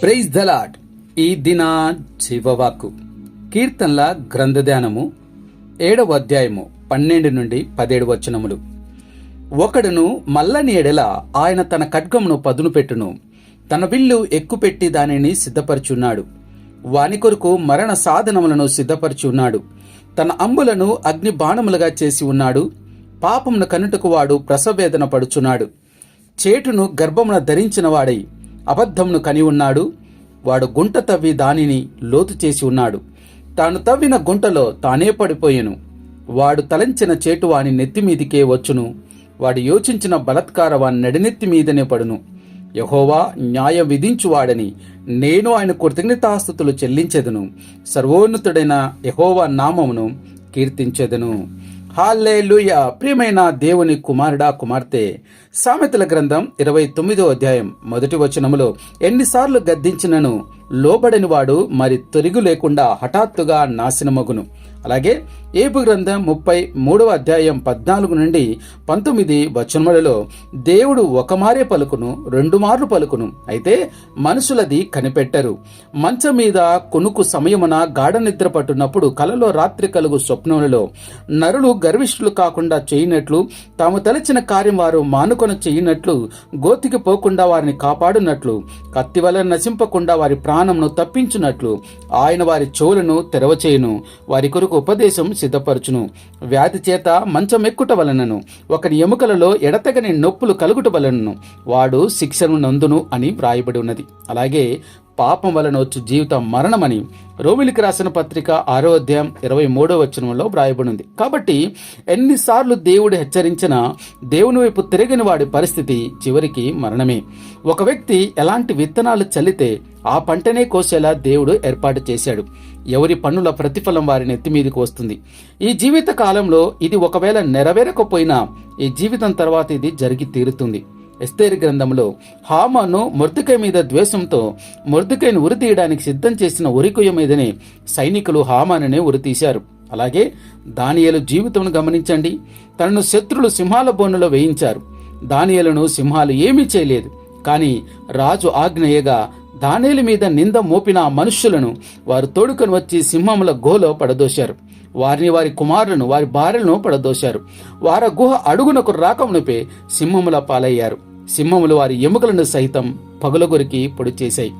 Praise the Lord ఈ దిన జీవవాకు కీర్తనల గ్రంథధ్యానము ఏడవ అధ్యాయము పన్నెండు నుండి పదేడు వచనములు. ఒకడును మల్లని ఎడల ఆయన తన ఖడ్గమును పదును పెట్టును. తన విల్లు ఎక్కుపెట్టి దానిని సిద్ధపరచున్నాడు. వాని కొరకు మరణ సాధనములను సిద్ధపరచున్నాడు. తన అంబులను అగ్ని బాణములుగా చేసి ఉన్నాడు. పాపమును కనుటకు వాడు ప్రసవేదన పడుచున్నాడు. చేటును గర్భమున ధరించిన వాడై అబద్ధమును కని ఉన్నాడు. వాడు గుంట తవ్వి దానిని లోతు చేసి ఉన్నాడు. తాను తవ్విన గుంటలో తానే పడిపోయెను. వాడు తలంచిన చేటు వాని నెత్తిమీదికే వచ్చును. వాడు యోచించిన బలత్కార వాని నడినెత్తి మీదనే పడును. యహోవా న్యాయం విధించువాడని నేను ఆయన కృతజ్ఞతాస్థుతులు చెల్లించెదను. సర్వోన్నతుడైన యహోవా నామమును కీర్తించెదను. హాల్లేలుయ. ప్రియమైన దేవుని కుమారుడా కుమార్తె సామెతల గ్రంథం ఇరవై తొమ్మిదో అధ్యాయం మొదటి వచనములో ఎన్నిసార్లు గద్దించినను? లోబడని వాడు మరి తొరిగు లేకుండా హఠాత్తుగా నాశనమగును. అలాగే ఏపు గ్రంథం ముప్పై మూడవ అధ్యాయం పద్నాలుగు నుండి పంతొమ్మిది వచనములలో దేవుడు ఒక మారే పలుకును రెండు మార్లు పలుకును. అయితే మనుషులది కనిపెట్టరు. మంచం మీద కొనుకు సమయమున గాఢ నిద్ర పట్టున్నప్పుడు కలలో రాత్రి కలుగు స్వప్నములలో నరులు గర్విష్ఠులు కాకుండా చేయనట్లు తాము తలచిన కార్యం వారు మానుకొని చేయనట్లు గోతికి పోకుండా వారిని కాపాడునట్లు కత్తి వల్ల నశింపకుండా వారి ప్రాణమును తప్పించున్నట్లు ఆయన వారి చెవులను తెరవచేయును. వారి కొరకు ఉపదేశం సిద్ధపరచును. వ్యాధి చేత మంచం ఎక్కుట వలనను ఒకని ఎముకలలో ఎడతెగని నొప్పులు కలుగుట వలనను వాడు శిక్షను నందును అని వ్రాయబడి ఉన్నది. అలాగే పాపం వలన వచ్చు జీవితం మరణమని రోమిలికి రాసిన పత్రిక ఆరో అధ్యాయం ఇరవై మూడో వచనంలో వ్రాయబడింది. కాబట్టి ఎన్నిసార్లు దేవుడు హెచ్చరించినా దేవుని వైపు తిరగని వాడి పరిస్థితి చివరికి మరణమే. ఒక వ్యక్తి ఎలాంటి విత్తనాలు చల్లితే ఆ పంటనే కోసేలా దేవుడు ఏర్పాటు చేశాడు. ఎవరి పన్నుల ప్రతిఫలం వారి నెత్తి మీదకి వస్తుంది. ఈ జీవిత కాలంలో ఇది ఒకవేళ నెరవేరకపోయినా ఈ జీవితం తర్వాత ఇది జరిగి తీరుతుంది. ఎస్తేరి గ్రంథంలో హామాను మొర్దుకై మీద ద్వేషంతో మొర్దుకైని ఉరి తీయడానికి సిద్ధం చేసిన ఉరికుయ మీదనే సైనికులు హామానునే ఉరితీశారు అలాగే దానియలు జీవితం గమనించండి. తనను శత్రులు సింహాల బోనులో వేయించారు. దానియలను సింహాలు ఏమీ చేయలేదు. కానీ రాజు ఆజ్ఞయగా దానేలి మీద నింద మోపిన ఆ మనుష్యులను వారు తోడుకొని వచ్చి సింహముల గోలో పడదోశారు. వారిని వారి కుమారులను వారి భార్యలను పడదోశారు. వార గుహ అడుగునకు రాకమునపే సింహముల పాలయ్యారు. సింహములు వారి ఎముకలను సైతం పగులగొరికి పొడి చేశాయి.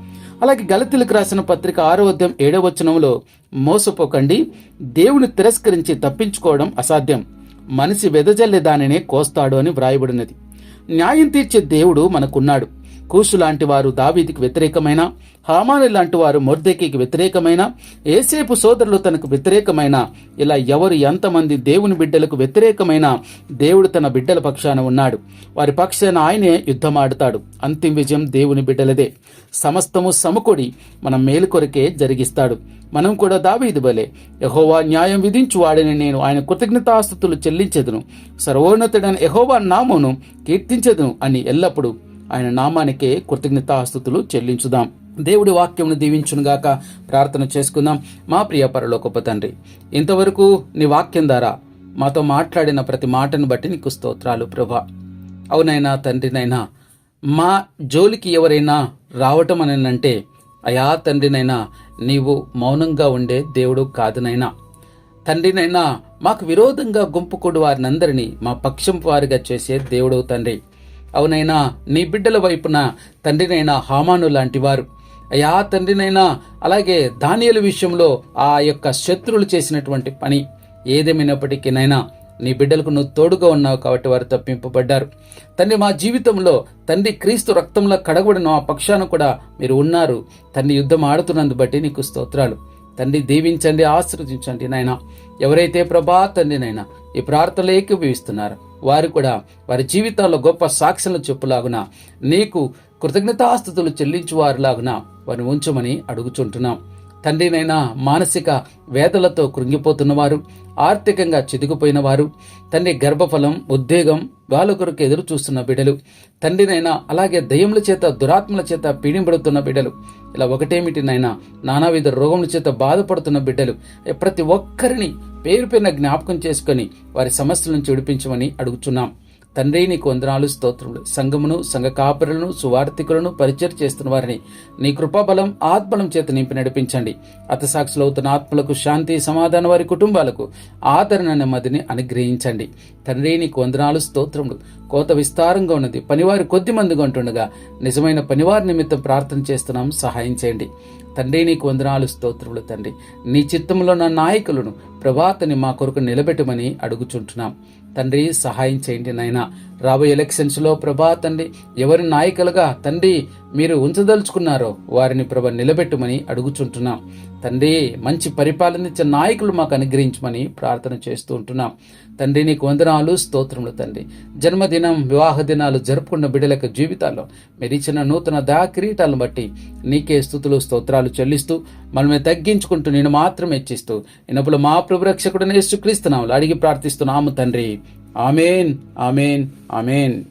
అలాగే గలతీలకు రాసిన పత్రిక ఆరో అధ్యాయం ఏడవ వచనంలో మోసపోకండి దేవుని తిరస్కరించి తప్పించుకోవడం అసాధ్యం. మనిషి వెదజల్లే దానినే కోస్తాడు అని వ్రాయబడినది. న్యాయం తీర్చే దేవుడు మనకున్నాడు. కూసు లాంటి వారు దావీదికి వ్యతిరేకమైన హామాని లాంటి వారు మొర్దెకికి వ్యతిరేకమైన ఏసేపు సోదరులు తనకు వ్యతిరేకమైన ఇలా ఎవరు ఎంతమంది దేవుని బిడ్డలకు వ్యతిరేకమైన దేవుడు తన బిడ్డల పక్షాన ఉన్నాడు. వారి పక్షాన ఆయనే యుద్ధమాడుతాడు అంతిమ విజయం దేవుని బిడ్డలదే. సమస్తము సమకూడి మన మేలు కొరకే జరిగిస్తాడు. మనం కూడా దావీదు బలే యహోవా న్యాయం విధించు వాడని నేను ఆయన కృతజ్ఞతాస్తుతులు చెల్లించదును. సర్వోన్నతుడైన యహోవా నామమును కీర్తించెదను అని ఎల్లప్పుడూ ఆయన నామానికే కృతజ్ఞతాస్తుతులు చెల్లించుదాం. దేవుడి వాక్యమును దీవించునుగాక ప్రార్థన చేసుకుందాం. మా ప్రియ పరలోకపు తండ్రి ఇంతవరకు నీ వాక్యం ద్వారా మాతో మాట్లాడిన ప్రతి మాటను బట్టి నీకు స్తోత్రాలు ప్రభా. అవునైనా తండ్రినైనా మా జోలికి ఎవరైనా రావటం అనంటే అయా తండ్రినైనా నీవు మౌనంగా ఉండే దేవుడు కాదునైనా. తండ్రినైనా మాకు విరోధంగా గుంపుకొడు వారినందరినీ మా పక్షం వారిగా చేసే దేవుడు తండ్రి. అవునైనా నీ బిడ్డల వైపున తండ్రినైనా హామాను లాంటివారు అయా తండ్రినైనా అలాగే ధాన్యాల విషయంలో ఆ యొక్క శత్రువులు చేసినటువంటి పని. ఏదేమైనప్పటికీనైనా నీ బిడ్డలకు నువ్వు తోడుగా ఉన్నావు కాబట్టి వారు తప్పింపబడ్డారు. తండ్రి మా జీవితంలో తండ్రి క్రీస్తు రక్తంలో కడగబడిన ఆ పక్షాన కూడా మీరు ఉన్నారు. తండ్రి యుద్ధం ఆడుతున్నందు బట్టి నీకు స్తోత్రాలు. తండ్రి దీవించండి ఆశీర్వదించండి నాయన. ఎవరైతే ప్రభా తండ్రి ఈ ప్రార్థనలు ఏకీభవిస్తున్నారు వారు కూడా వారి జీవితాల్లో గొప్ప సాక్షులను చెప్పులాగున నీకు కృతజ్ఞతాస్థుతులు చెల్లించువారిలాగున వారిని ఉంచమని అడుగుచుంటున్నాం. తండ్రినైనా మానసిక వేదలతో కృంగిపోతున్నవారు ఆర్థికంగా చితికిపోయిన వారు తండ్రి గర్భఫలం ఉద్వేగం వాళ్ళ కొరకు ఎదురు చూస్తున్న బిడ్డలు తండ్రినైనా అలాగే దయ్యముల చేత దురాత్మల చేత పీడింపడుతున్న బిడ్డలు ఇలా ఒకటేమిటినైనా నానావిధ రోగముల చేత బాధపడుతున్న బిడ్డలు ప్రతి ఒక్కరిని పేరు పేరున జ్ఞాపకం చేసుకొని వారి సమస్యల నుంచి విడిపించమని అడుగుచున్నాం. తండ్రి నీకు వందనాలు స్తోత్రములు. సంఘమును సంఘ కాపరులను సువార్థికులను పరిచయం చేస్తున్న వారిని నీ కృపాబలం ఆత్మలం చేత నింపి నడిపించండి. అతసాక్షులు అవుతున్న ఆత్మలకు శాంతి సమాధానం వారి కుటుంబాలకు ఆదరణ నెమ్మదిని అనుగ్రహించండి. తండ్రి నీకు వందనాలు స్తోత్రములు. కోత విస్తారంగా ఉన్నది. పనివారు కొద్ది మందిగా ఉంటుండగా నిజమైన పనివారి నిమిత్తం ప్రార్థన చేస్తున్నాం. సహాయం చేయండి. తండ్రి నీకు వందనాలు స్తోత్రములు తండ్రి. నీ చిత్తంలో నా నాయకులను ప్రభాతని మా కొరకు నిలబెట్టమని అడుగుచుంటున్నాం. తండ్రి సహాయం చేయండి నాయన. రాబోయే ఎలక్షన్స్లో ప్రభా తండ్రి ఎవరి నాయకులుగా తండ్రి మీరు ఉంచదలుచుకున్నారో వారిని ప్రభ నిలబెట్టుమని అడుగుచుంటున్నాం. తండ్రి మంచి పరిపాలన నాయకులు మాకు అనుగ్రహించమని ప్రార్థన చేస్తూ ఉంటున్నాం. తండ్రి నీకు వందనాలు స్తోత్రములు తండ్రి. జన్మదినం వివాహ దినాలు జరుపుకున్న బిడ్డల జీవితాల్లో మీరు ఇచ్చిన నూతన దా కిరీటాలను బట్టి నీకే స్థుతులు స్తోత్రాలు చెల్లిస్తూ మనమే తగ్గించుకుంటూ నేను మాత్రం హెచ్చిస్తూ ఇనప్పుడు మా ప్రభు రక్షకుడు అడిగి ప్రార్థిస్తున్నాము తండ్రి. Amen amen amen.